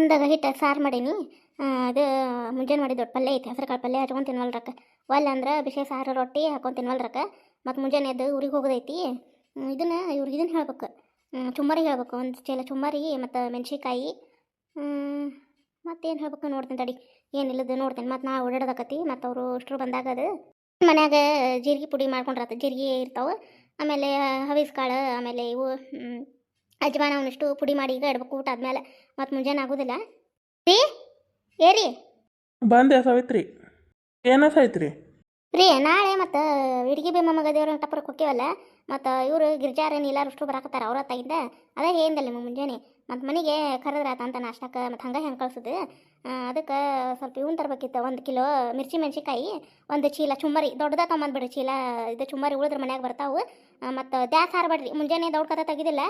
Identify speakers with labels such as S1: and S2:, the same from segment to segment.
S1: ಅಂದಾಗ ಹಿಟ್ಟು ಸಾರು ಮಾಡೀನಿ. ಅದು ಮುಂಜಾನೆ ದೊಡ್ಡ ಪಲ್ಯ ಐತೆ, ಹೆಸರು ಕಾಳು ಪಲ್ಯ ಹಚ್ಕೊಂಡು ತಿನ್ವಲ್ರಕ್ಕ. ಒಲ್ಲ ಅಂದ್ರೆ ಬಿಸಿ ಸಾರು ರೊಟ್ಟಿ ಹಾಕೊಂಡು ತಿನ್ವಲ್ರಕ್ಕ. ಮತ್ತು ಮುಂಜಾನೆ ಅದು ಊರಿಗೆ ಹೋಗೋದೈತಿ. ಇದನ್ನು ಇವ್ರಿಗೆ ಇದನ್ನ ಹೇಳ್ಬೇಕು. ಚುಮ್ಮರಿ ಹೇಳ್ಬೇಕು, ಒಂದು ಚೀಲ ಚುಮ್ಮರಿ ಮತ್ತು ಮೆಣಸಿಕಾಯಿ ಮತ್ತೇನು ಹೇಳ್ಬೇಕು ನೋಡ್ತೀನಿ ತಡಿ. ಏನಿಲ್ಲದು ನೋಡ್ತೀನಿ, ಮತ್ತು ನಾ ಓಡಾಡೋದಕತಿ ಮತ್ತು ಅವರು ಅಷ್ಟರು ಬಂದಾಗ ಅದು ಮನ್ಯಾಗ ಜೀರಿಗೆ ಪುಡಿ ಮಾಡ್ಕೊಂಡ್ರತ್ತ ಜೀರಿಗೆ ಇರ್ತಾವೆ. ಆಮೇಲೆ ಹವಿಸ್ ಕಾಳು ಆಮೇಲೆ ಇವು ಅಜ್ವಾನ ಅವನಿಷ್ಟು ಪುಡಿ ಮಾಡಿ ಈಗ ಇಡ್ಬೇಕು ಊಟ ಆದ್ಮೇಲೆ ಮತ್ತೆ ಮುಂಜಾನೆ ಆಗೋದಿಲ್ಲ. ರೀ ಏರಿ
S2: ಬಂದೆ ಸಾವಿತ್ರಿ. ಏನ ಸಾವಿತ್ರಿ?
S1: ರೀ ನಾಳೆ ಮತ್ತು ಇಡ್ಗಿ ಬಿ ಮೊಮ್ಮಗ ದೇವ್ರ ಟಪ್ಪರಕ್ಕೆ ಹೋಗ್ತೀವಲ್ಲ ಮತ್ತು ಇವರು ಗಿರ್ಜಾರ ನೀಲಾರು ಅಷ್ಟು ಬರಾಕತ್ತಾರ ಅವ್ರ ತಾಯಿಂದ ಅದೇ ಏನಿಲ್ಲ ಮುಂಜಾನೆ? ಮತ್ತು ಮನೆಗೆ ಕರೆದ್ರಾತ ಅಂತ ನಾಷ್ಟಕ್ಕೆ ಮತ್ತು ಹಂಗೆ ಹೆಂಗೆ ಕಳ್ಸುದು? ಅದಕ್ಕೆ ಸ್ವಲ್ಪ ಇವನ್ ತರಬೇಕಿತ್ತು. ಒಂದು ಕಿಲೋ ಮಿರ್ಚಿ ಮೆಣಸಿಕಾಯಿ ಒಂದು ಚೀಲ ಚುಮ್ಮರಿ, ದೊಡ್ಡದ ತೊಗೊಂಬಂದ್ಬಿಡ್ರಿ ಚೀಲ. ಇದು ಚುಮ್ಮರಿ ಉಳಿದ್ರೆ ಮನ್ಯಾಗ ಬರ್ತಾವೆ. ಮತ್ತು ದ್ಯಾಸ್ ಹಾರಬೇಡ್ರಿ. ಮುಂಜಾನೆ ದೌಡ್ ಕಥ ತೆಗಿದಿಲ್ಲ.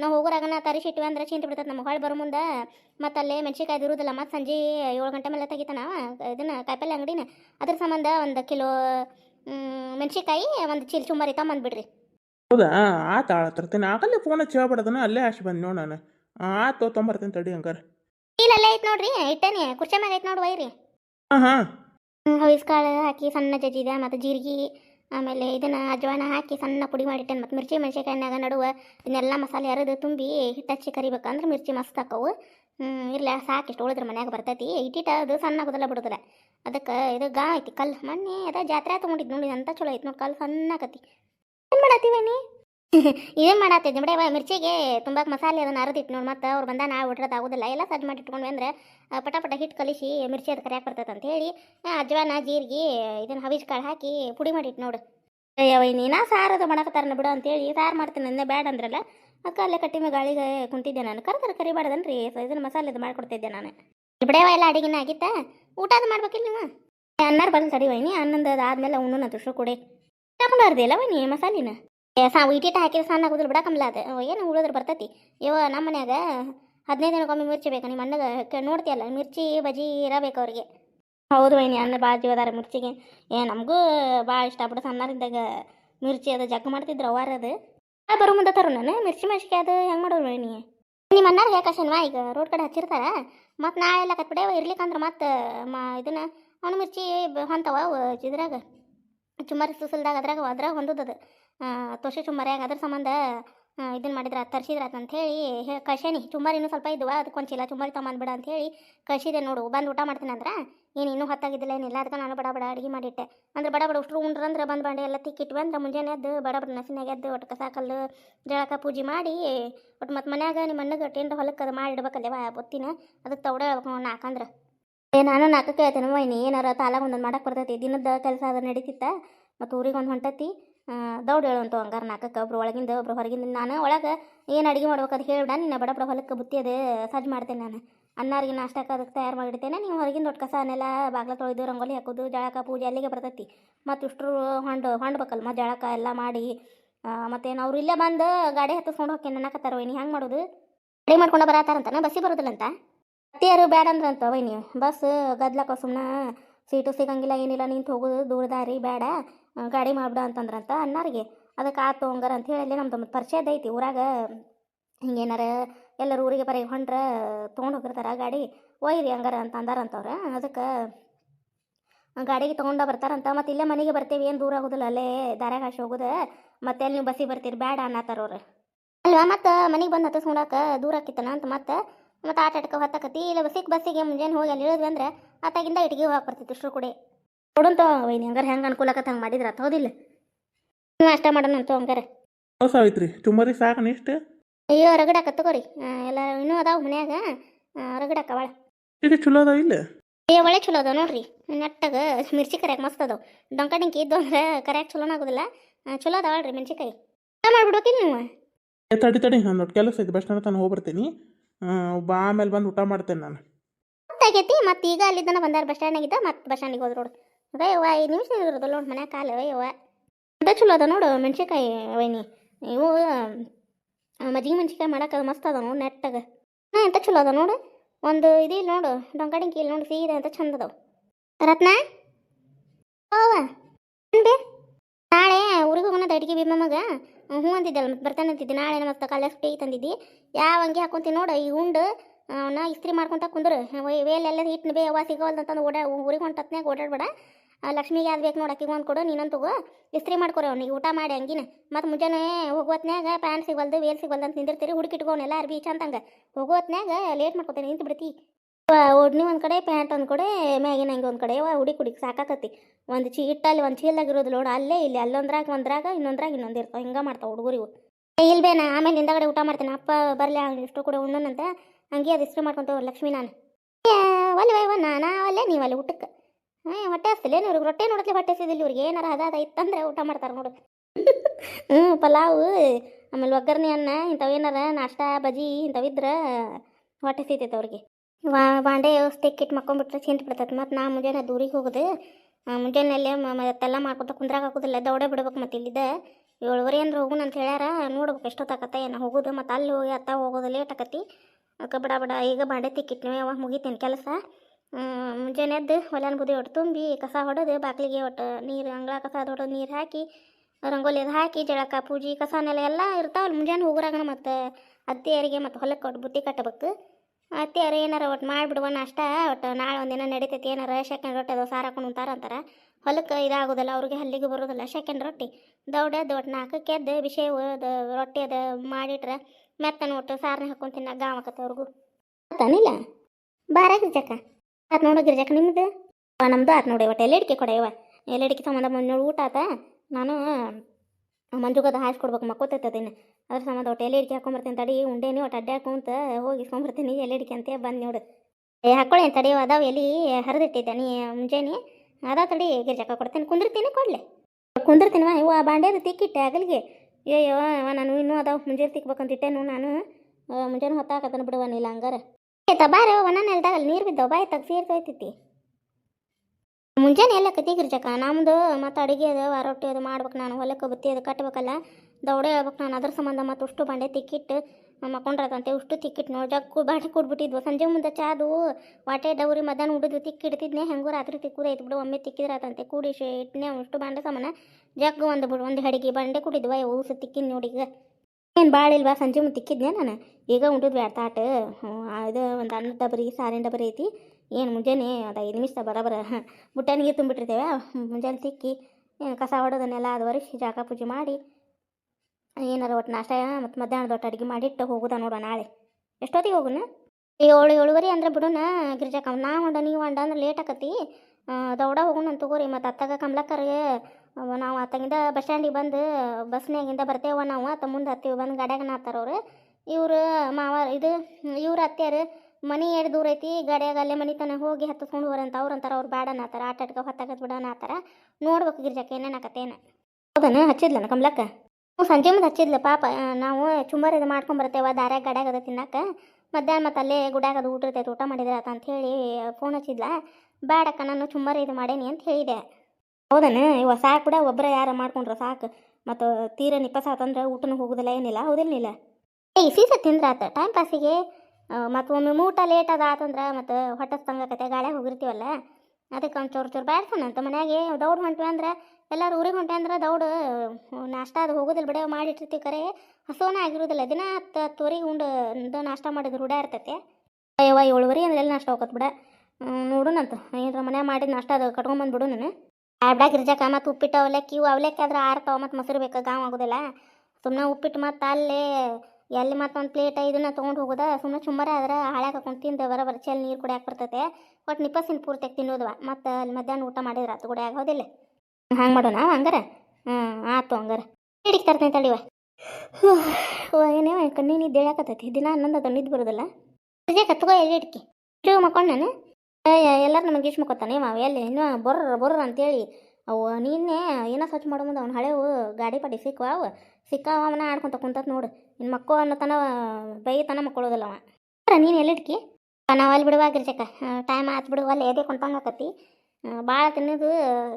S1: ನಾವು ಹೋಗೋರಾಗನ ತರಿಸಿಟ್ವಿ ಅಂದ್ರೆ ಚಿಂತೆ ಬಿಡ್ತದೆ ನಮ್ಮ ಹೊಳೆ ಬರೋ ಮುಂದೆ. ಮತ್ತು ಅಲ್ಲೇ ಮೆಣಸಿನ್ಕಾಯಿ ಇರುವುದಿಲ್ಲ ಮತ್ತು ಸಂಜೆ ಏಳು ಗಂಟೆ ಮೇಲೆ ತೆಗಿತಾನ ಇದನ್ನು ಕಾಯಿಪಲ್ಲೆ ಅಂಗಡಿನ. ಅದ್ರ ಸಂಬಂಧ ಒಂದು ಕಿಲೋ ಮೆಣಸಿಕಾಯಿ ಒಂದು ಚೀಲ ಚುಮ್ಮರಿ ತೊಗೊಂಬಂದ್ಬಿಡ್ರಿ.
S2: ಹೌದಾ? ಆತ ತರ್ತೀನಿ. ಆಗಲ್ಲೇ ಫೋನ್ ಹಚ್ಚಿ ಹೇಳ್ಬಿಡೋದನ್ನ ಅಲ್ಲೇ ಹಾಸಿ ಬಂದು ನೋಡೋಣ ಆತು ತೊಂಬರ್ತೀನಿ ತಡಿ ಹಂಗಾರೆ.
S1: ಇಲ್ಲ ಐತ್ ಐತೆ ನೋಡ್ರಿ ಇಟ್ಟೇನಿ ಕುರ್ಚಿ ಮ್ಯಾಗ ಐತೆ ನೋಡಿ ಒಯ್ರಿ
S2: ಹಾಂ ಹಾಂ
S1: ಹವಿಸ್ಕಾಳು ಹಾಕಿ ಸಣ್ಣ ಜಜ್ಜಿದೆ ಮತ್ತು ಜೀರಿಗೆ ಆಮೇಲೆ ಇದನ್ನ ಅಜ್ವಾನ ಹಾಕಿ ಸಣ್ಣ ಪುಡಿ ಮಾಡಿಟ್ಟೇನೆ ಮತ್ತು ಮಿರ್ಚಿ ಮೆಣಸಿನ್ಕಾಯಿನಾಗ ನಡುವೆ ಇದನ್ನೆಲ್ಲ ಮಸಾಲೆ ಅರದು ತುಂಬಿ ಹಿಟ್ಟು ಹಚ್ಚಿ ಕರಿಬೇಕಂದ್ರೆ ಮಿರ್ಚಿ ಮಸ್ತ್ ಆಕವು. ಇರಲಿ ಸಾಕಿಷ್ಟು ಉಳಿದ್ರೆ ಮನ್ಯಾಗ ಬರ್ತೈತಿ. ಇಟ್ಟಿಟ್ಟು ಅದು ಸಣ್ಣ ಆಗೋದಿಲ್ಲ ಬಿಡೋದಿಲ್ಲ. ಅದಕ್ಕೆ ಇದು ಗಾ ಐತಿ ಕಲ್ಲು. ಮೊನ್ನೆ ಅದ ಜಾತ್ರೆ ತೊಗೊಂಡಿದ್ದು ನೋಡಿ ಅಂತ ಚಲೋ ಐತಿ ನೋಡಿ ಕಲ್ಲು ಸಣ್ಣ ಆಕತಿ ಏನು ಮಾಡತ್ತೀವನಿ ಇದೇನು ಮಾಡತ್ತೆ? ಬಿಡ ಮಿರ್ಚಿಗೆ ತುಂಬಾ ಮಸಾಲೆ ಅದನ್ನ ಅರದಿಟ್ಟು ನೋಡಿ ಮತ್ತೆ ಅವ್ರು ಬಂದ ನಾವು ಬಿಟ್ರದ್ದು ಆಗೋದಿಲ್ಲ. ಎಲ್ಲ ಸಜ್ಜು ಮಾಡಿ ಇಟ್ಕೊಂಡ್ವಿ ಅಂದ್ರೆ ಪಟ ಪಟ ಹಿಟ್ಟು ಕಲಿಸಿ ಮಿರ್ಚಿ ಅದು ಕರಿಯಾಕೆ ಬರ್ತೈತೆ ಅಂತ ಹೇಳಿ ಅಜ್ವಾನ, ಜೀರಿಗೆ ಇದನ್ನ ಹವಿಜ್ ಕಾಳು ಹಾಕಿ ಪುಡಿ ಮಾಡಿಟ್ಟು ನೋಡು. ಅಯ್ಯವ ನೀನಾ ಸಾರದು ಮಾಡಕತ್ತಾರನ ಬಿಡು ಅಂತೇಳಿ ಸಾರು ಮಾಡ್ತೀನಿ ಅಂದೆ, ಬ್ಯಾಡ ಅಂದ್ರಲ್ಲ. ಅದಕ್ಕೆ ಅಲ್ಲೇ ಕಟ್ಟಿ ಮೇಲೆ ಗಾಳಿಗೆ ಕುಂತಿದ್ದೆ ನಾನು. ಕರ್ತಾರೆ ಕರಿಬಾರ್ದನ್ರಿ ಇದನ್ನ ಮಸಾಲೆ ಇದು ಮಾಡ್ಕೊಡ್ತಿದ್ದೆ ನಾನು. ಬಿಡವ ಎಲ್ಲ ಅಡಿಗೆನ ಆಗಿತ್ತ? ಊಟ ಅದು ಮಾಡ್ಬೇಕಿಲ್ಲ ನೀವು? ಅನ್ನಾರು ಬದಲು ತಡಿವೈನಿ ಹನ್ನೊಂದು ಆದ್ಮೇಲೆ ಉಣ್ಣು ತುಷ್ಟು ಕೊಡಿ. ತಗೊಂಡಾರ್ದಿಲ್ಲ ವೈನಿ ಮಸಾಲಿನ? ಏ, ಸಾ ಇಟ್ಟಿಟ ಹಾಕಿದ್ರೆ ಸಣ್ಣ ಆಗೋದಿಲ್ಲ ಬಿಡಕಂಬ್ಲ ಅದು ಏನು ಉಳಿದ್ರೆ ಬರ್ತೈತಿ. ಇವ ನಮ್ಮ ಮನ್ಯಾಗ ಹದಿನೈದು ದಿನಕ್ಕೊಮ್ಮೆ ಮಿರ್ಚಿ ಬೇಕು. ನಿಮ್ಮ ಅಣ್ಣಗೆ ನೋಡ್ತೀಯಲ್ಲ, ಮಿರ್ಚಿ ಬಜಿ ಇರಬೇಕು ಅವ್ರಿಗೆ. ಹೌದು ವೈನಿ ಅನ್ನ ಭಾಳ ಜೀವದಾರ ಮಿರ್ಚಿಗೆ. ಏ, ನಮಗೂ ಭಾಳ ಇಷ್ಟ ಬಿಡು ಸಣ್ಣರಿಂದಾಗ ಮಿರ್ಚಿ ಅದು ಜಗ್ ಮಾಡ್ತಿದ್ರು ಅವಾರ ಅದು. ಬರೋ ಮುಂದೆ ತರು ನಾನು ಮಿರ್ಚಿ ಮೆಣಸಿಗೆ ಅದು ಹೆಂಗೆ ಮಾಡೋರು ವೈನಿ? ನಿಮ್ಮ ಅಣ್ಣಾರ್ಗೆ ಯಾಕಶನ್ವಾ ಈಗ ರೋಡ್ ಕಡೆ ಹಚ್ಚಿರ್ತಾರ? ಮತ್ತು ನಾಳೆ ಎಲ್ಲ ಕಟ್ಬಿಡೇವ ಇರ್ಲಿಕ್ಕಂದ್ರೆ ಮತ್ತೆ, ಮಾ, ಇದನ್ನ, ಅವನು ಮಿರ್ಚಿ ಹೊಂತವ ಇದ್ರಾಗ. ಚುಮಾರಿ ಸುಸಲ್ದಾಗ ಅದ್ರಾಗ ಅದ್ರಾಗ ಹೊಂದದದು ತೋಷೆ ಚುಮ್ಮರಿಯಾಗ ಅದ್ರ ಸಂಬಂಧ ಇದನ್ನ ಮಾಡಿದ್ರ ತರ್ಸಿದ್ರ ಅಂತ ಹೇಳಿ ಹೇ ಕಳ್ಸೇನಿ ಇನ್ನೂ ಸ್ವಲ್ಪ ಇದ್ವ ಅದಕ್ಕೊಂದು ಚೀಲ ಚುಮ್ಮರಿ ಬಿಡ ಅಂತ ಹೇಳಿ ಕಳ್ಸಿದೆ ನೋಡು. ಬಂದು ಊಟ ಮಾಡ್ತೀನಿ ಅಂದ್ರೆ, ಏನು ಇನ್ನೂ ಹತ್ತಾಗಿದ್ದಿಲ್ಲ ಏನಿಲ್ಲ ಅದಕ್ಕೆ ನಾನು ಬಡ ಬಡ ಅಡಿಗೆ ಮಾಡಿಟ್ಟೆ. ಅಂದ್ರೆ ಬಡ ಬಡ ಉಷ್ಟ್ರು ಉಂಡ್ರಂದ್ರೆ ಬಂದ ಬಂಡೆ ಎಲ್ಲ ತಿಕ್ಕಿಟ್ವಿ ಅಂದ್ರೆ ಮುಂಜಾನೆ ಎದ್ದು ಬಡ ಬಡ ನಸಿನಾಗ ಎದ್ದು ಒಟ್ಟು ಕಸ ಜಳಕ ಪೂಜೆ ಮಾಡಿ ಒಟ್ಟು ಮತ್ತು ಮನ್ಯಾಗ ನಿಮ್ಮ ಅಣ್ಣಗೆ ಟೇಂಡ್ರ ಹೊಲಕ್ಕೆ ಅದು ಮಾಡಿ ಇಡ್ಬೇಕಲ್ಲವ ಬೊತ್ತಿನ ಅದಕ್ಕೆ ತೌಡ ನಾಲ್ಕಂದ್ರೆ ಏ, ನಾನು ನಾಲ್ಕಕ್ಕೆ ಕೇಳ್ತೇನೆ ವೈನಿ ಏನಾರ ತಾಲಾಗ ಒಂದೊಂದು ಮಾಡಕ್ಕೆ ಬರ್ತೈತಿ, ದಿನದ ಕೆಲಸ ಅದು ನಡೀತಿತ್ತ, ಮತ್ತು ಊರಿಗೆ ಒಂದು ಹೊಂಟತಿ. ದೌಡ್ ಹೇಳುವಂತ ಹಂಗಾರ ನಾಲ್ಕಕ್ಕೆ ಒಬ್ರು ಒಳಗಿಂದ, ಒಬ್ರು ಹೊರಗಿಂದ. ನಾನು ಒಳಗೆ ಏನು ಅಡುಗೆ ಮಾಡ್ಬೇಕು ಅದು ಹೇಳ್ಬಿಡ ನಿನ್ನ ಬಡ ಬಡ ಹೊಲಕ್ಕೆ ಬುತ್ತಿ ಅದು ಸಜ್ಜು ಮಾಡ್ತೇನೆ ನಾನು. ಅನ್ನಾರಿಗೆ ನಾಷ್ಟಕ್ಕೆ ಅದಕ್ಕೆ ತಯಾರು ಮಾಡಿಡ್ತೇನೆ, ನೀವು ಹೊರಗಿಂದ ದೊಡ್ಡ ಅನ್ನೆಲ್ಲ ಬಾಗ್ಲ ತೊಳೆದು, ರಂಗೋಲಿ ಹಾಕೋದು, ಜಳಕ ಪೂಜೆ ಅಲ್ಲಿಗೆ ಬರ್ತೈತಿ. ಮತ್ತು ಇಷ್ಟರು ಹೊಂಡು ಹೊಂಡ್ಬೇಕಲ್ಲ ಮತ್ತು ಜಳಕ ಎಲ್ಲ ಮಾಡಿ ಮತ್ತೇನು ಅವ್ರು ಇಲ್ಲೇ ಬಂದು ಗಾಡಿ ಹತ್ತಿಸ್ಕೊಂಡು ಹೋಗಿ ಅನ್ನಕತ್ತಾರ ವೈನಿ ಹೆಂಗೆ ಮಾಡೋದು? ಗಾಡಿ ಮಾಡ್ಕೊಂಡು ಬರತ್ತಾರಂತಾನೆ ಬರೋದಿಲ್ಲ ಅಂತ ಅತ್ತಿಯರು ಬೇಡ ಅಂದ್ರಂತ ವೈನಿ, ಬಸ್ ಗದ್ಲಕ್ಕ ಸುಮ್ಮನೆ ಸೀಟು ಸಿಗಂಗಿಲ್ಲ, ಏನಿಲ್ಲ, ನಿಂತು ಹೋಗೋದು ದೂರ ದಾರಿ ಬೇಡ ಗಾಡಿ ಮಾಡ್ಬಿಡ ಅಂತಂದ್ರಂತ ಅನ್ನಾರಿಗೆ. ಅದಕ್ಕೆ ಆತು ಹಂಗಾರ ಅಂತ ಹೇಳಿ ನಮ್ಮ ತಮ್ಮ ಪರಿಚಯದ ಐತಿ ಊರಾಗ. ಹಿಂಗೇನಾರ ಎಲ್ಲರೂ ಊರಿಗೆ ಬರೀ ಹೊಂಡ್ರೆ ತೊಗೊಂಡು ಹೋಗಿರ್ತಾರ ಗಾಡಿ. ಒಯ್ರಿ ಹಂಗಾರ ಅಂತ ಅಂದಾರಂತವ್ರೆ ಅದಕ್ಕೆ ಗಾಡಿಗೆ ತೊಗೊಂಡ ಬರ್ತಾರಂತ ಮತ್ತೆ ಇಲ್ಲೇ ಮನೆಗೆ ಬರ್ತೇವೆ, ಏನು ದೂರ ಆಗೋದಿಲ್ಲ. ಅಲ್ಲೇ ದಾರ್ಯಾಗ ಹಾಸಿ ಹೋಗೋದು. ಮತ್ತೆ ಅಲ್ಲಿ ನೀವು ಬಸ್ಸಿಗೆ ಬರ್ತೀರಿ ಬೇಡ ಅನ್ನತ್ತಾರ ಅವ್ರು. ಅಲ್ವಾ, ಮತ್ತೆ ಮನೆಗೆ ಬಂದು ಹತ್ತಿಸ್ಕೊಳಕ ದೂರ ಆಕಿತ್ತನ ಅಂತ ಮತ್ತೆ ಮತ್ತೆ ಆಟ ಆಟಕ್ಕೆ ಹೊತ್ತಕತಿ. ಇಲ್ಲ ಬಸ್ಸಿಗೆ ಬಸ್ಸಿಗೆ ಮುಂಜಾನೆ ಹೋಗಿ ಅಲ್ಲಿ ಇಳಿದ್ವಿ ಅಂದ್ರೆ ಆತಾಗಿಂದ ಇಟ್ಟಿಗೆ ಹೋಗಿ ಬರ್ತಿತ್ತು ಶುರು ಕೂಡ. ಕೊಡಂತ ವೈನಿ ಹಂಗಾರೆ ಹೆಂಗೆ ಅನುಕೂಲಕತ್ತ ಹಂಗೆ ಮಾಡಿದ್ರ ಹೌದಿಲ್ಲ. ನೀವು ಅಷ್ಟ ಮಾಡೋಣ ಅಂತ ಹಂಗಾರೆ.
S2: ಹೋ ಸಾವಿತ್ರಿ ಚುಮ್ಮರಿ ಇಷ್ಟು?
S1: ಅಯ್ಯೋ ರಗಡಾಕ ತಗೋರಿ. ಆ, ಎಲ್ಲ ಇನ್ನೂ ಅದಾವ ಮನ್ಯಾಗ. ರಗಡಾಕ ಒಳ
S2: ಇದು ಚಲೋ ಅದಾವ ಇಲ್ಲ?
S1: ಅಯ್ಯೋ ಒಳ್ಳೆ ಚಲೋ ಅದಾವ ನೋಡ್ರಿ. ನೆಟ್ಟಾಗ ಮಿರ್ಚಿ ಕರಿಯಾಕ ಮಸ್ತ್ ಅದಾವ. ಡೊಂಕ ಡಿಂಕಿ ಇದ್ದು ಅಂದ್ರೆ ಕರಿಯಾಕ ಚಲೋನ ಆಗೋದಿಲ್ಲ. ಆ, ಚಲೋ ಅದಾವಲ್ರಿ ಮೆಣಸಿಕಾಯಿ ಮಾಡ್ಬಿಡೋಕಿಲ್ಲ ನೀವು.
S2: ಏ ತಡಿ ತಡಿ ನಾನು ದೊಡ್ಡ ಕೆಲಸ ಐತಿ ಬಸ್ ಸ್ಟ್ಯಾಂಡ್ ತಾನು ಹೋಗ್ಬರ್ತೀನಿ. ಬಾ ಆಮೇಲೆ ಬಂದು ಊಟ ಮಾಡ್ತೇನೆ ನಾನು.
S1: ಗೊತ್ತಾಗೈತಿ ಮತ್ತೆ ಈಗ ಅಲ್ಲಿದ್ದಾನ ಬಂದಾರ ಬಸ್ ಸ್ಟ್ಯಾಂಡ್ನಾಗಿದ್ದ ಮತ್ತೆ ಬಸ್ ಸ್ಟ್ಯಾಂಡಿಗೆ ಹೋದ್ರು ಅದೇ ಯವ್ವ ಐದು ನಿಮಿಷ ಇರೋದಲ್ಲ ನೋಡಿ ಮನ್ಯಾಗ ಕಾಲು ಯವ್ವ. ಅದ ಚಲೋ ಅದ ನೋಡು ಮೆಣಸಿನ್ಕಾಯಿ ವೈನಿ. ಇವು ಮಜ್ಜಿಗೆ ಮೆಣಸಿನ್ಕಾಯಿ ಮಾಡಕ್ಕೆ ಅದು ಮಸ್ತ್ ಅದ ನೋಡು ನೆಟ್ಟಾಗ. ಹಾಂ, ಎಂತ ಚಲೋ ಅದ ನೋಡು. ಒಂದು ಇದಿಲ್ಲ ನೋಡು, ಡೊಂಕಡಿಂಕಿ ಇಲ್ಲಿ ನೋಡು, ಸೀದಾ ಅಂತ ಚಂದ ಅದಾವ. ರತ್ನ? ಓವ ಬೇ? ನಾಳೆ ಊರಿಗೆ ಹೋಗೋಣ ಅಡಿಗೆ ಬಿ ಮಗ. ಹ್ಞೂ ಅಂತಿದ್ದಲ್ಲ ಮತ್ತೆ ಬರ್ತಾನೆ ಅಂತಿದ್ದೆ. ನಾಳೆ ಮತ್ತೆ ಕಾಲೇಜ್ ಸುಟ್ಟಿ ತಂದಿದ್ದಿ. ಯಾವ ಅಂಗಿ ಹಾಕೊಂತೀನಿ ನೋಡು, ಈ ಉಂಡು ಅವನ್ನ ಇಸ್ತ್ರಿ ಮಾಡ್ಕೊಂತ ಕುಂದ್ರು. ವೇಲೆಲ್ಲ ಹಿಟ್ಟು ಬೇ, ಯವ್ವ ಸಿಗೋಲ್ದು ಅಂತಂದು ಓಡಾ, ಊರಿಗೆ ಹೊಂಟತ್ನಾಗ ಓಡಾಡ್ಬೇಡ. ಲಕ್ಷ್ಮಿಗೆ ಅದು ಬೇಕು ನೋಡಕ್ಕೆ ಒಂದು ಕೊಡು, ನೀನೊಂದು ಇಸ್ತ್ರಿ ಮಾಡ್ಕೊರಿ ಅವ್ನಿಗೆ, ಊಟ ಮಾಡಿ ಹಂಗಿನ. ಮತ್ತು ಮುಂಜಾನೆ ಹೋಗೋತ್ನ್ಯಾಗ ಪ್ಯಾಂಟ್ ಸಿಗಲ್ದು ವೇಲ್ ಸಿಗಲ್ದು ಅಂತ ನಿಂದಿರ್ತೀರಿ ಹುಡುಕಿಟ್ಕೋನೆಲ್ಲ ಅರ್ಬಿ ಚಂದಂಗ ಹೋಗೋತ್ನ್ಯಾಗ ಲೇಟ್ ಮಾಡ್ಕೊತೇನೆ, ನಿಂತು ಬಿಡ್ತಿ. ಓಡ್ನಿ ಒಂದು ಕಡೆ, ಪ್ಯಾಂಟ್ ಒಂದು ಕಡೆ, ಮ್ಯಾಗಿನ ಹಂಗೆ ಒಂದು ಕಡೆ ಹುಡುಕಿ ಹುಡುಕಿ ಸಾಕಾಕತಿ. ಒಂದು ಚೀ ಇಟ್ಟಲ್ಲಿ ಒಂದು ಚೀಲ್ದಾಗ ಇರೋದು ನೋಡು, ಅಲ್ಲೇ ಇಲ್ಲಿ, ಅಲ್ಲೊಂದ್ರಾಗ, ಒಂದ್ರಾಗ, ಇನ್ನೊಂದ್ರಾಗ ಇನ್ನೊಂದು ಇರ್ತಾವೆ. ಹಿಂಗೆ ಮಾಡ್ತಾವೆ ಹುಡುಗರಿವು. ಇಲ್ಬೇ ನಾ ಆಮೇಲೆ ಹಿಂದಗಡೆ ಊಟ ಮಾಡ್ತೇನೆ, ಅಪ್ಪ ಬರಲಿ ಹಂಗೆ ಇಷ್ಟು ಕೂಡ ಉಣ್ಣನಂತ. ಹಂಗೆ ಅದು ಇಸ್ತ್ರಿ ಮಾಡ್ಕೊತೇವೆ ಲಕ್ಷ್ಮೀ ನಾನು. ಒಲ್ಲೆ ವಯ್ವ ನಾ ಅಲ್ಲೇ ನೀವಲ್ಲಿ ಊಟಕ್ಕೆ. ಹಾಂ ಹೊಟ್ಟೆ ಹಸ್ತಿಲ್ಲ. ಇವ್ರಿಗೆ ರೊಟ್ಟೆ ನೋಡತ್ಲೆ ಹೊಟ್ಟೆ ಹಸಿದಿಲ್ಲ ಇವ್ರಿಗೆ? ಏನಾರ ಅದ ಅದ ಇತ್ತಂದ್ರೆ ಊಟ ಮಾಡ್ತಾರೆ ನೋಡು. ಹ್ಞೂ ಪಲಾವು, ಆಮೇಲೆ ಒಗ್ಗರಣೆ ಅನ್ನ, ಇಂಥವು ಏನಾರ ನಾಷ್ಟ ಬಜಿ ಇಂಥವಿದ್ರೆ ಹೊಟ್ಟೆ ಸಿಗ್ತೈತೆ ಅವ್ರಿಗೆ. ವಾ, ಬಾಂಡೆ ಕಿಟ್ಟು ಮಾಡ್ಕೊಂಡ್ಬಿಟ್ರೆ ಚಿಂತೆ ಬಿಡ್ತೈತೆ. ಮತ್ತು ನಾ ಮುಂಜಾನೆ ದೂರಿಗೆ ಹೋಗೋದು. ಮುಂಜಾನೆ ಮುಂಜಾನೆಲ್ಲೇ ಮತ್ತೆಲ್ಲ ಮಾಡ್ಕೊತ ಕುಂದ್ರಾಗ ಹಾಕೋದಿಲ್ಲ ದೌಡೆ ಬಿಡ್ಬೇಕು ಮತ್ತು ಇಲ್ಲಿದ್ದ ಏಳುವರೆ ಅಂದ್ರೆ ಹೋಗುಣ ಅಂತ ಹೇಳ್ಯಾರ. ನೋಡ್ಬೇಕು ಎಷ್ಟೊತ್ತಾಕತ್ತ ಏನು ಹೋಗೋದು. ಮತ್ತು ಅಲ್ಲಿ ಹೋಗಿ ಅತ್ತ ಹೋಗೋದು ಲೇಟ್ ಆಕತಿ. ಅದಕ್ಕೆ ಬಡ ಬಡ. ಈಗ ಬಾಂಡೆ ತಿಕ್ಕಿಟ್ನಿ ಅವಾಗ ಮುಗಿತೇನೆ ಕೆಲಸ. ಮುಂಜಾನೆ ಎದ್ದು ಹೊಲನ ಬುದಿ ಒಟ್ಟು ತುಂಬಿ ಕಸ ಹೊಡೆದು ಬಾಗಿಲಿಗೆ ಒಟ್ಟು ನೀರು, ಅಂಗಳ ಕಸ ಹೊಡೆದು ನೀರು ಹಾಕಿ ರಂಗೋಲಿ ಅದು ಹಾಕಿ, ಜಳಕ, ಪೂಜೆ ಕಸನೆಲ್ಲ ಎಲ್ಲ ಇರ್ತಾವಲ್ಲ ಮುಂಜಾನೆ ಹೋಗ್ರಾಗ ಮತ್ತು ಅತ್ತೆಯರಿಗೆ ಮತ್ತು ಹೊಲಕ್ಕೆ ಒಟ್ಟು ಬುತ್ತಿ ಕಟ್ಟಬೇಕು. ಅತ್ತೆಯರು ಏನಾರ ಒಟ್ಟು ಮಾಡಿಬಿಡುವ ನಾಷ್ಟ, ಒಟ್ಟು ನಾಳೆ ಒಂದಿನ ನಡೀತೈತಿ, ಏನಾರ ಸೆಕೆಂಡ್ ರೊಟ್ಟಿ ಅದು ಸಾರು ಹಾಕೊಂಡು ಉಂತಾರ ಅಂತಾರ. ಹೊಲಕ್ಕೆ ಇದಾಗೋದಿಲ್ಲ, ಅವ್ರಿಗೆ ಹಲ್ಲಿಗೆ ಬರೋದಿಲ್ಲ ಸೆಕೆಂಡ್ ರೊಟ್ಟಿ. ದೌಡೆ ಒಟ್ಟು ನಾಲ್ಕು ಕೆದ್ದು ಬಿಷೇವು ಅದು ರೊಟ್ಟಿ ಅದು ಮಾಡಿಟ್ರೆ ಮೆತ್ತನ ಒಟ್ಟು ಸಾರನ್ನ ಹಾಕೊಂಡು ತಿನ್ನಕ್ಕೆ ಗಾಮಕತ್ತವ್ರಿಗೂ ತಾನಿಲ್ಲ ಬಾರಾಕ ಗಿರ್ಜಕ್ಕ ಆತ್ ನೋಡು ಗಿರ್ಜಾಕ ನಿಮ್ದು? ನಮ್ದು ಆತ್ ನೋಡಿ ಒಟ್ಟು ಎಲೆಡಿಕೆ ಕೊಡೆಯವ ಎಲೆಡಿಕೆ ಸಂಬಂಧ ಬಂದು ನೋಡಿ ಊಟ ಆತ? ನಾನು ಮಂಜುಗದ ಹಾಯಿಸ್ಕೊಡ್ಬೇಕು ಮಕ್ಕೋತೈತದೇನು ಅದ್ರ ಸಂಬಂಧ ಒಟ್ಟು ಎಲೆಡಿಕೆ ಹಾಕೊಂಬರ್ತೀನಿ ತಡಿ ಉಂಡೇನಿ ಒಟ್ಟು ಅಡ್ಡಾಡ್ಕೊಂತ ಹೋಗಿ ಇಸ್ಕೊಂಬರ್ತೀನಿ. ಎಲೆಡಿಕೆ ಅಂತ ಬಂದು ನೋಡು. ಏ ಹಾಕೊಳ್ಳಿ ತಡಿ ಅದಾವ ಎಲಿ ಹರಿದಿಟ್ಟಿದ್ದೆ ನೀ ಮುಂಜಾನೆ? ಅದಾವ ತಡಿ ಗಿರ್ಜಕ್ಕ ಕೊಡ್ತೀನಿ. ಕುಂದಿರ್ತೀನಿ ಕೊಡಲೆ. ಕುಂದಿರ್ತೀನಿ ವಾ ಇವ ಬಾಂಡ್ಯದ ತಿಕ್ಕಿಟ್ಟೆ ಅಗಲಿಗೆ ಅಯ್ಯೋ ನಾನು ಇನ್ನೂ ಅದಾವ. ಮುಂಜಾನೆ ತಿಕ್ಬೇಕಂತಿಟ್ಟೆ. ನಾನು ಆ, ಮುಂಜಾನೆ ಹೊತ್ತಾಕತನ ಬಿಡುವ ನೀಲ ಹಂಗಾರೆ. ಬಾರೆ, ಒಣ ನೆಲದಾಗ ನೀರು ಬಿದ್ದಾವ ಬಾಯ್ ತಗ ಸೇರ್ತೈತಿ ಮುಂಜಾನೆ ಎಲ್ಲ ಕತಿ ನಮ್ದು ಮತ್ತು ಅಡುಗೆ ಅದು ರೊಟ್ಟಿ ಅದು ಮಾಡ್ಬೇಕು ನಾನು ಹೊಲಕ್ಕೆ ಬತ್ತಿ ಅದು ಕಟ್ಬೇಕಲ್ಲ, ದೌಡೆ ಹೇಳ್ಬೇಕು ನಾನು, ಅದ್ರ ಸಂಬಂಧ ಮತ್ತು ಉಷ್ಟು ಬಂಡೆ ತಿಕ್ಕಿಟ್ಟು ಮಕ್ಕೊಂಡ್ರದಂತೆ ಉಷ್ಟು ತಿಕ್ಕಿಟ್ಟು ನೋಡಿ, ಜಗ್ಗು ಬಾಟಿ ಕೊಡ್ಬಿಟ್ಟಿದ್ವು. ಸಂಜೆ ಮುಂದೆ ಚಾದು ವಾಟೆ, ಡೌರಿ, ಮಧ್ಯಾಹ್ನ ಉಡಿದು ತಿಕ್ಕಿಡ್ತಿದ್ನೆ, ಹೆಂಗೂ ರಾತ್ರಿ ತಿಕ್ಕುದೈತೆ ಬಿಡು, ಒಮ್ಮೆ ತಿಕ್ಕಿದ್ರತಂತೆ ಕೂಡಿಸಿ ಇಟ್ಟನೆ ಉಷ್ಟು ಬಂಡೆ ಸಮಾನ, ಜಗ್ಗು ಒಂದು ಬಿಡು, ಒಂದು ಅಡಿಗೆ ಬಂಡೆ ಕುಡಿದ್ವ ಊಸು ತಿಕ್ಕಿನ ನೋಡಿ ಈಗ. ಏನು ಭಾಳ ಇಲ್ವಾ? ಸಂಜೆ ಮುಂದೆ ತಿಕ್ಕಿದ್ನೆ ನಾನು? ಈಗ ತಾಟು ಹ್ಞೂ ಇದು ಒಂದು ಅನ್ನ ಡಬರಿ, ಸಾರಿನ ಡಬರಿ ಐತಿ. ಏನು ಮುಂಜಾನೆ ಒಂದು ಐದು ನಿಮಿಷ ಬರಬರ. ಮುಟ್ಟೆ ನೀರು ತುಂಬಿಟ್ಟಿರ್ತೇವೆ. ಮುಂಜಾನೆ ತಿಕ್ಕಿ ಕಸ ಹೊಡೋದನ್ನೆಲ್ಲ ಅದು ಒರೆಸಿ ಜಾಗ ಪೂಜೆ ಮಾಡಿ, ಏನಾರ ಒಟ್ಟು ನಾಷ್ಟ ಮತ್ತು ಮಧ್ಯಾಹ್ನದ ಒಟ್ಟು ಅಡುಗೆ ಮಾಡಿಟ್ಟು ಹೋಗುದ ನೋಡೋ ನಾಳೆ. ಎಷ್ಟೊತ್ತಿಗೆ ಹೋಗುನ? ಏಳು, ಏಳುವರೆ ಅಂದ್ರೆ ಬಿಡೋಣ ಗಿರ್ಜಾಕ ನಾ ಹೊಂಡ ನೀವು ಹೊಂಡ ಅಂದ್ರೆ ಲೇಟ್ ಆಕತಿ. ದೌಡ ಹೋಗೋಣ ಅಂತ ತಗೋರಿ. ಮತ್ತು ಅತ್ತಾಗ ಕಮ್ಲಕ್ಕರ್ಗೆ ನಾವು ಆತಂಗಿಂದ ಬಸ್ ಸ್ಟ್ಯಾಂಡಿಗೆ ಬಂದು ಬಸ್ನಾಗಿಂದ ಬರ್ತೇವ ನಾವು. ಆತ ಮುಂದೆ ಹತ್ತೀವಿ, ಬಂದು ಗಾಡ್ಯಾಗ ನಾತಾರವ್ರು ಇವರು ಮಾವ, ಇದು, ಇವ್ರ ಅತ್ತೆಯರು ಮನೆ ಎರಡು ದೂರ ಐತಿ, ಗಾಡ್ಯಾಗ ಅಲ್ಲೇ ಮನೆ ತನಕ ಹೋಗಿ ಹತ್ತಿಸ್ಕೊಂಡು ಹೋರಂತ ಅವ್ರು ಅಂತಾರೆ. ಅವ್ರು ಬೇಡ ನಾತಾರ. ಆಟ ಆಟಕ ಹೊತ್ತಾಕತ್ ಬಿಡ ನಾತಾರ. ನೋಡ್ಬೇಕು ಗಿರ್ಜಕ್ಕೆ ಏನೇನು ಆಕತ್ತೇನ ಹೌದನ? ಹಚ್ಚಿದ್ಲನ ಕಮ್ಲಕ್ಕ? ಹ್ಞೂ, ಸಂಜೆ ಮುಂದೆ ಹಚ್ಚಿದ್ಲ ಪಾಪ. ನಾವು ಚುಮ್ಮರ್ ಇದು ಮಾಡ್ಕೊಂಡ್ ಬರ್ತೇವೆ. ದಾರ್ಯಾಗ ಗಾಡ್ಯಾಗ ಅದ ತಿನ್ನಕ್ಕ ಮಧ್ಯಾಹ್ನ ಮತ್ತೆ ಅಲ್ಲೇ ಗುಡ್ಯಾಗ ಅದು ಊಟ ಇರ್ತೈತೆ, ಊಟ ಮಾಡಿದ್ರೆ ಆತ ಅಂತ ಹೇಳಿ ಫೋನ್ ಹಚ್ಚಿದ್ಲ. ಬೇಡಕ್ಕ ನಾನು ಚುಮ್ಮರ್ ಇದು ಮಾಡೇನಿ ಅಂತ ಹೇಳಿದೆ. ಹೌದನ? ಇವ ಸಾಕು ಬಿಡ ಒಬ್ಬರ ಯಾರ ಮಾಡ್ಕೊಂಡ್ರ ಸಾಕು. ಮತ್ತು ತೀರ ನಿಪ್ಪಸ ಆತಂದ್ರೆ ಊಟನೂ ಹೋಗುದಿಲ್ಲ, ಏನಿಲ್ಲ, ಹೌದಿಲ್ಲ ಏಯ್ ಸೀಸ ತಿಂದ್ರೆ ಆತ ಟೈಮ್ ಪಾಸಿಗೆ ಮತ್ತು ಒಮ್ಮೆ ಮೂಟ ಲೇಟ್ ಅದ ಆತಂದ್ರೆ ಮತ್ತು ಹೊಟ್ಟೆ ತಂಗಕತೆ ಗಾಳ್ಯಾಗ ಹೋಗಿರ್ತೀವಲ್ಲ? ಅದಕ್ಕೆ ಒಂದು ಚೂರು ಚೂರು ಬ್ಯಾಡ್ಸೋಣಂತ ಮನ್ಯಾಗೆ ದೌಡ್ ಹೊಂಟ್ವಿ ಅಂದ್ರೆ, ಎಲ್ಲರೂ ಊರಿಗೆ ಹೊಂಟೆ ಅಂದ್ರೆ ದೌಡ್ ನಾಷ್ಟ ಅದು ಹೋಗೋದಿಲ್ಲ ಬಿಡ ಮಾಡಿಟ್ಟಿರ್ತೀವಿ ಕರೆ. ಹಸೋನ ಆಗಿರೋದಿಲ್ಲ, ದಿನ ಹತ್ತು ಹತ್ತುವರೆಗೆ ಉಂಡು ನಾಷ್ಟಾ ಮಾಡಿದ್ರೆ ರೂಢ ಇರ್ತೈತೆ. ಅಯ್ಯವ್ವ, ಏಳುವರೆ ಅಂದ್ರೆ ಎಲ್ಲಿ ನಾಷ್ಟ ಹೋಗತ್ ಬಿಡ? ನೋಡೋಣಂತ ಏನಾರ ಮನ್ಯಾಗ ಮಾಡಿದ ನಾಷ್ಟ ಅದು ಕಟ್ಕೊಂಬಂದ್ಬಿಡು ನಾನು. ಆಬ್ಡಾಗ ಇರ್ಜಾಕ ಮತ್ತು ಉಪ್ಪಿಟ್ಟು ಅವಲಕ್ಕಿ ಇವು ಅವಲಕ್ಕಿ ಆದ್ರೆ ಆರ್ತಾವ ಮತ್ತು ಮೊಸರು ಬೇಕು ಗಾವ್ ಆಗೋದಿಲ್ಲ. ಸುಮ್ಮನೆ ಉಪ್ಪಿಟ್ಟು ಮತ್ತು ಅಲ್ಲೇ, ಎಲ್ಲಿ ಮತ್ತೊಂದು ಪ್ಲೇಟ್ ಇದನ್ನ ತೊಗೊಂಡು ಹೋಗೋದ ಸುಮ್ಮನೆ ಚುಮ್ಮರ ಆದ್ರೆ ಹಾಳ್ಯಾಗ ಹಾಕೊಂಡು ತಿಂದು ಬರ ಬರ ಚೆಲ್ಲಿ ನೀರು ಕುಡಿಯಾಕ ಬರ್ತೈತೆ. ಒಟ್ಟು ನಿಪ್ಪಸಿನ ಪೂರ್ತಿಯಾಗಿ ತಿನ್ನೋದವ, ಮತ್ತು ಅಲ್ಲಿ ಮಧ್ಯಾಹ್ನ ಊಟ ಮಾಡಿದ್ರೆ ಆತು ಕುಡಿಯಾಗ ಆಗೋದಿಲ್ಲ ಹಂಗೆ ಮಾಡೋಣ ಹಂಗಾರ? ಹ್ಞೂ ಆತು ಹಂಗಾರ. ಹಿಡಿಗೆ ತರ್ತೇನೆ ತಳಿವ ಏನೇ ಕಣ್ಣಿನ ದೇಳಾಕತ್ತೈತಿ ದಿನ ಹನ್ನೊಂದು ನಿದ್ದು ಬರೋದಲ್ಲ. ಕತ್ಕೋ ಎಲ್ಲಿ ಇಡ್ಕಿ ಇಟ್ಟು ಮಕ್ಕೊಂಡು ನಾನು. ಎಲ್ಲರೂ ನಮಗೆ ಗೀಶ್ ಮಕ್ಕೊತಾನೆ ಮಾವ, ಎಲ್ಲಿ? ಇನ್ನೂ ಬರ್ರ, ಬೊರ್ರ ಅಂತೇಳಿ. ಅವು ನಿನ್ನೆ ಏನೋ ಸ್ವಚ್ಛ ಮಾಡೋ ಮುಂದೆ ಅವ್ನು ಹಳೆವು ಗಾಡಿ ಪಾಡಿ ಸಿಕ್ಕವ ಅವು? ಸಿಕ್ಕಾವ ಅವನ ಆಡ್ಕೊಂತ ಕುಂತತ್ ನೋಡು. ನಿನ್ನ ಮಕ್ಕಳು ಅನ್ನತನ ಬೈತನ ಮಕ್ಕಳೋದಿಲ್ಲ ಅವ. ನೀನು ಎಲ್ಲಿಡ್ಕಿ ನಾವು ಅಲ್ಲಿ ಬಿಡುವ ಗಿರ್ಜಕ್ಕ ಟೈಮ್ ಆತು ಬಿಡುವ ಅಲ್ಲಿ ಎದೆ ಕೊಂತಂಗೆ ಆಕತಿ ಭಾಳ ತಿನ್ನದು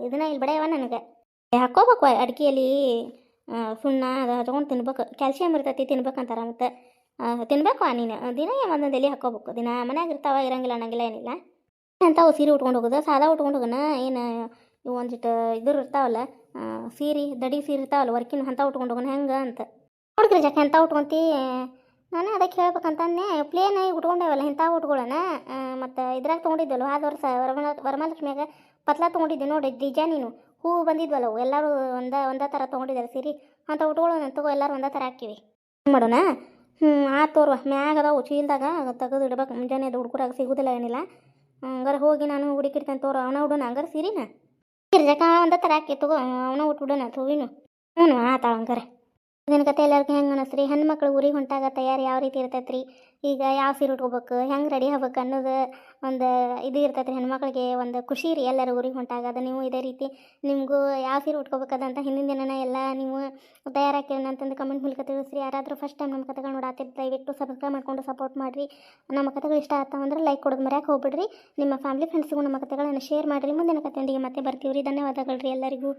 S1: ಇದನ್ನ ಇಲ್ಲಿ ಬಿಡೆಯವ ನನಗೆ. ಹಾಕೋಬೇಕು ಅಡಿಕೆಯಲ್ಲಿ. ಸುಣ್ಣ ಅದು ಹಚ್ಕೊಂಡು ತಿನ್ಬೇಕು. ಕ್ಯಾಲ್ಸಿಯಂ ಇರ್ತೈತಿ, ತಿನ್ಬೇಕಂತಾರ ಮತ್ತು. ತಿನ್ಬೇಕು ನೀನು. ದಿನ ಒಂದೊಂದು ಎಲೆ ಹಾಕೋಬೇಕು ದಿನ ಮನ್ಯಾಗ ಇರ್ತಾವ, ಇರಂಗಿಲ್ಲ ಅನ್ನಂಗಿಲ್ಲ ಏನಿಲ್ಲ. ಅಂಥವು ಸೀರೆ ಉಟ್ಕೊಂಡು ಹೋಗೋದು. ಸಾದಾ ಉಟ್ಕೊಂಡು ಹೋಗೋಣ ಏನು ಇವು ಒಂದಿಟ್ಟು ಇದ್ರ ಇರ್ತಾವಲ್ಲ ಸೀರೆ, ದಡಿ ಸೀರೆ ಇರ್ತಾವಲ್ಲ, ವರ್ಕಿನ ಅಂತ ಉಟ್ಕೊಂಡು ಹೋಗೋಣ ಹೆಂಗೆ ಅಂತ. ನೋಡ್ರಿ ಜಕ್ಕ ಎಂಥ ಉಟ್ಕೊಂತಿ? ನಾನು ಅದಕ್ಕೆ ಹೇಳ್ಬೇಕಂತಂದೆ ಪ್ಲೇನ್ ಆಗಿ ಉಟ್ಕೊಂಡೇವಲ್ಲ ಇಂಥ ಉಟ್ಕೊಳ್ಳೋಣ ಮತ್ತು ಇದ್ರಾಗ ತೊಗೊಂಡಿದ್ದಲ್ಲ, ಆದ ವರ್ಷ ವರಮ ವರಮಹಾಲಕ್ಷ್ಮಿಯಾಗ ಪತ್ಲ ತೊಗೊಂಡಿದ್ದೆ ನೋಡಿ ಡಿಜಾನಿನು ಹೂ ಬಂದಿದ್ವಲ್ಲ ಅವು, ಎಲ್ಲರೂ ಒಂದ, ಒಂದೇ ಥರ ತೊಗೊಂಡಿದ್ದಾರೆ ಸೀರೆ. ಅಂತ ಉಟ್ಕೊಳ್ಳೋಣ ತಗೋ, ಎಲ್ಲರೂ ಒಂದೇ ಥರ ಹಾಕಿವಿ ಮಾಡೋಣ? ಹ್ಞೂ ಆ ತೋರುವ, ಮ್ಯಾಗ ಅದಾವು ಚೀಲ್ದಾಗ, ತೆಗೆದು ಇಡ್ಬೇಕು. ಮುಂಜಾನೆ ಅದು ಹುಡುಗರಾಗ ಸಿಗೋದಿಲ್ಲ ಏನಿಲ್ಲ. ಹಂಗಾರೆ ಹೋಗಿ ನಾನು ಹುಡುಕಿಡ್ತೇನೆ ತೋರು, ಅವನ ಹುಡುನ ಹಂಗಾರ ಸೀರಿನ? ಜಕ ಒಂದ ಥರ ಹಾಕಿ ತಗೋ, ಅವನ ಉಟ್ಬಿಡೋಣ ತುವಿನು ಹ್ಞೂ ಆತಾಳ ಹಂಗಾರೆ. ಇದನ್ನ ಕತೆ ಎಲ್ಲರಿಗೂ ಹೆಂಗೆ ಅನಿಸ್ರಿ ಹೆಣ್ಮಕ್ಳು ಊರಿಗೆ ಹೊಂಟಾಗ ತಯಾರಿ ಯಾವ ರೀತಿ ಇರ್ತೈತೆ ಈಗ ಯಾವ ಸೀರೆ ಉಟ್ಕೋಬೇಕು? ಹೆಂಗೆ ರೆಡಿ ಆಗ್ಬೇಕು ಅನ್ನೋದು ಒಂದು ಇದು ಇರ್ತೈತೆ ರೀ ಹೆಣ್ಮಕ್ಳಿಗೆ ಒಂದು ಖುಷಿ ರೀ ಎಲ್ಲರೂ ಊರಿಗೆ ಹೊಂಟಾಗ. ಅದು ನೀವು ಇದೇ ರೀತಿ ನಿಮಗೂ ಯಾವ ಸೀರೆ ಉಟ್ಕೋಬೇಕದಂತ ಹಿಂದಿನ ದಿನ ಎಲ್ಲ ನೀವು ತಯಾರಾಕಿರೋಣ ಅಂತಂದು ಕಮೆಂಟ್ ಮೂಲಕ ತಿಳಿಸ್ರಿ. ಯಾರಾದರೂ ಫಸ್ಟ್ ಟೈಮ್ ನಮ್ಮ ಕತೆಗಳು ನೋಡಾತಿದ್ದು ದಯವಿಟ್ಟು ಸಬ್ಸ್ಕ್ರೈಬ್ ಮಾಡ್ಕೊಂಡು ಸಪೋರ್ಟ್ ಮಾಡಿರಿ. ನಮ್ಮ ಕತೆಗಳು ಇಷ್ಟ ಆಗ್ತಾವ ಅಂದ್ರೆ ಲೈಕ್ ಕೊಡೋದು ಮರ್ಯಾಕೆ ಹೋಗ್ಬಿಡ್ರಿ. ನಿಮ್ಮ ಫ್ಯಾಮಿಲಿ ಫ್ರೆಂಡ್ಸ್ಗೂ ನಮ್ಮ ಕತೆಗಳನ್ನು ಶೇರ್ ಮಾಡಿರಿ. ಮುಂದಿನ ಕತೆಯೊಂದಿಗೆ ಮತ್ತೆ ಬರ್ತೀವಿ ರೀ ಧನ್ಯವಾದಗಳು ರೀ ಎಲ್ಲರಿಗೂ.